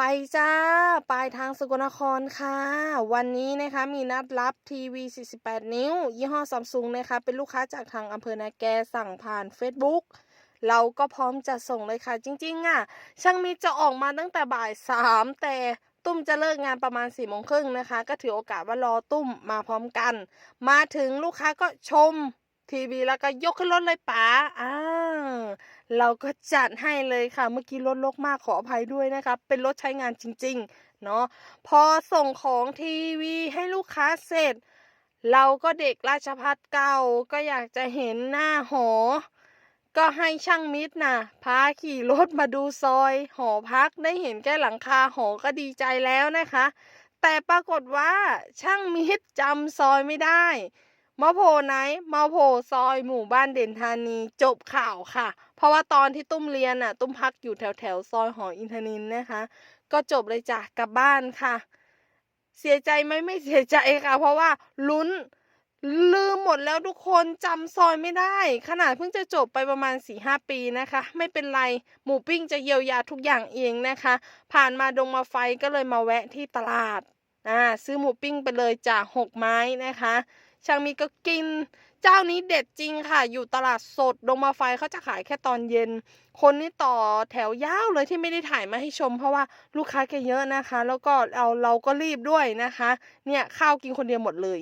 ไปจ้า ปลายทางสกลนครค่ะ วันนี้นะคะมีนัดรับทีวี 48 นิ้ว ยี่ห้อซัมซุงนะคะ เป็นลูกค้าจากทางอำเภอนาแกสั่งผ่าน Facebook เราก็พร้อมจะส่งเลยค่ะ จริงๆ อะ ช่างมิตรจะออกมาตั้งแต่บ่ายสามแต่ตุ้มจะเลิกงานประมาณ4ี่โมงครึ่งนะคะ ก็ถือโอกาสว่ารอตุ้มมาพร้อมกัน มาถึงลูกค้าก็ชมทีวีแล้วก็ยกขึ้นรถเลยป๋าอ่า เราก็จัดให้เลยค่ะ เมื่อกี้รถลกมากขออภัยด้วยนะคะ เป็นรถใช้งานจริง ๆ เนาะพอส่งของทีวีให้ลูกค้าเสร็จ เราก็เด็กราชพัฒเก่าก็อยากจะเห็นหน้าหอ ก็ให้ช่างมิตรน่ะ พาขี่รถมาดูซอย หอพักได้เห็นแค่หลังคาหอก็ดีใจแล้วนะคะ แต่ปรากฏว่าช่างมิตรจำซอยไม่ได้ มาโผล่ไหนมาโผล่ซอยหมู่บ้านเด่นธานีจบข่าวค่ะ เพราะว่าตอนที่ตุ้มเรียนน่ะ ตุ้มพักอยู่แถวแถวซอยหออินทนินนะคะ ก็จบเลยจ้ะกลับบ้านค่ะ เสียใจไหมไม่เสียใจค่ะ เพราะว่าลุ้นลืมหมดแล้วทุกคนจำซอยไม่ได้ ขนาดเพิ่งจะจบไปประมาณ4ีหปีนะคะ ไม่เป็นไรหมูปิ้งจะเยียวยาทุกอย่างเองนะคะ ผ่านมาดงมาไฟก็เลยมาแวะที่ตลาดอ่าซื้อหมูปิ้งไปเลยจ้ะหกไม้นะคะ ช่างมีก็กิน เจ้านี้เด็ดจริงค่ะ อยู่ตลาดสดดงมาไฟเขาจะขายแค่ตอนเย็น คนนี่ต่อแถวยาวเลยที่ไม่ได้ถ่ายมาให้ชม เพราะว่าลูกค้าแกเยอะนะคะ แล้วก็เราเราก็รีบด้วยนะคะ เนี่ยข้าวกินคนเดียวหมดเลย